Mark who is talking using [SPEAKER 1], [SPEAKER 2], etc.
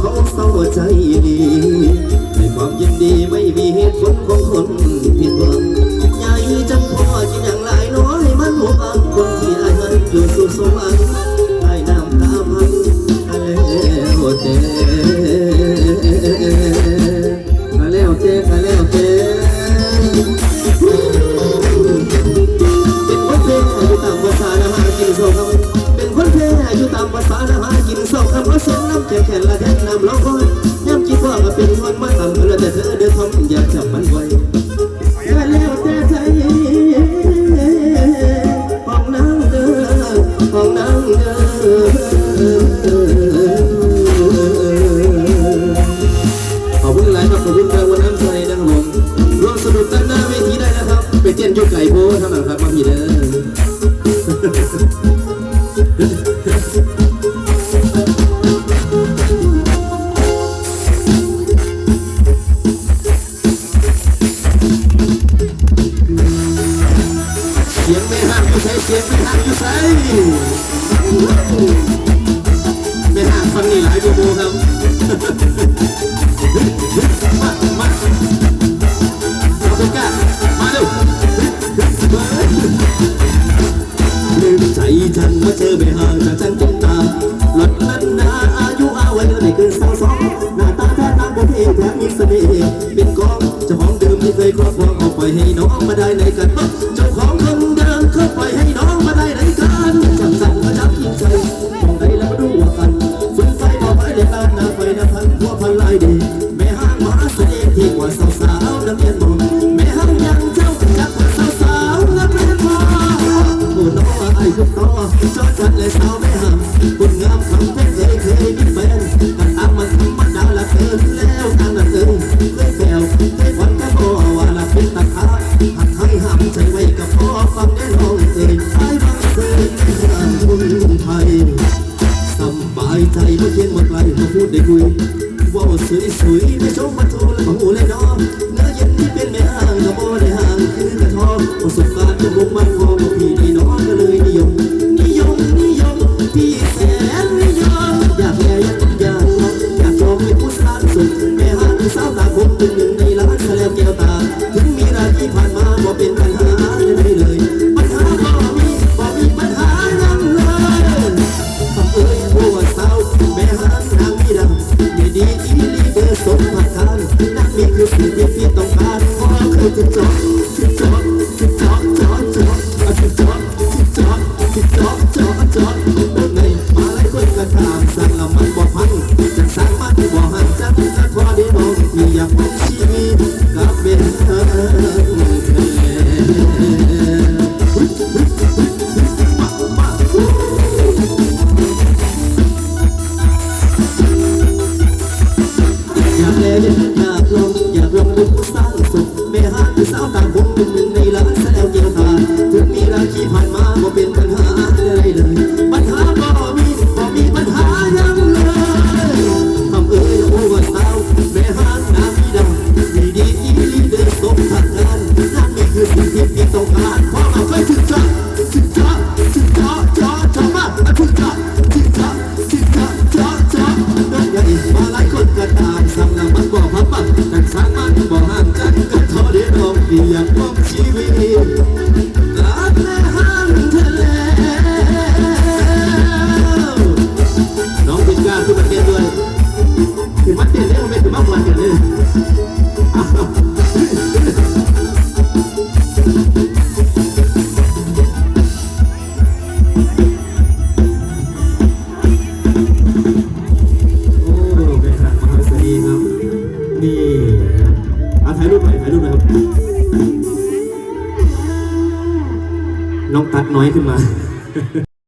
[SPEAKER 1] เของเขาใจดี ให้ความยินดีไม่มีเหตุผลของคน มอย่าจับมันไว้แต่แล้วแต่ใจของนางเด้อของนางเด้อ เป็นหางฟันี่หลายโบโบครับมามาเราเป็นกามาเร็วลืมใจฉันมาเจอไปหาจากฉันจนตาหลับลันนาอายุอาวันเดือนเกินสาวสองหน้าตาท่ทางก็เท่แถมมีเสน่ห์ป็นกองจะห้องเดิมที่เคยครอบครองออกไปให้น้องมาได้ในกันบ้าง ที่ว่าสาวสาวนักเรียนรุ่แม่ห้องยังเจ้าจะนักว่าสาวสาวนักเรียนมาผู้น้องไอ้ผู้น้องจอดกันเลยสาวไม่ห่างคุงามคำเพชรเคยคยมีแฟนกันอ้ามันทำดาวละเกินแล้วทางละเกินเคยแฝวเคยฝันก็พอว่าละเป็นตะขาหักห้ห้ามใจไว้กัพอฟังได้ลองเอ่ยไอ้บังเอิญงานบุญไทยสบายใจเม่อเย็นเมื่อไกลมาพูดได้คุย ว้าวสวยสวยไม่ชมมาทูและหูเลยน้องเนื้อเย็นงเป็นแม่ห้างก็บ่ได้หา Yeah. ถ่ายรูปหน่อยถ่ายรูปหน่อยครับ น้องตัดน้อยขึ้นมา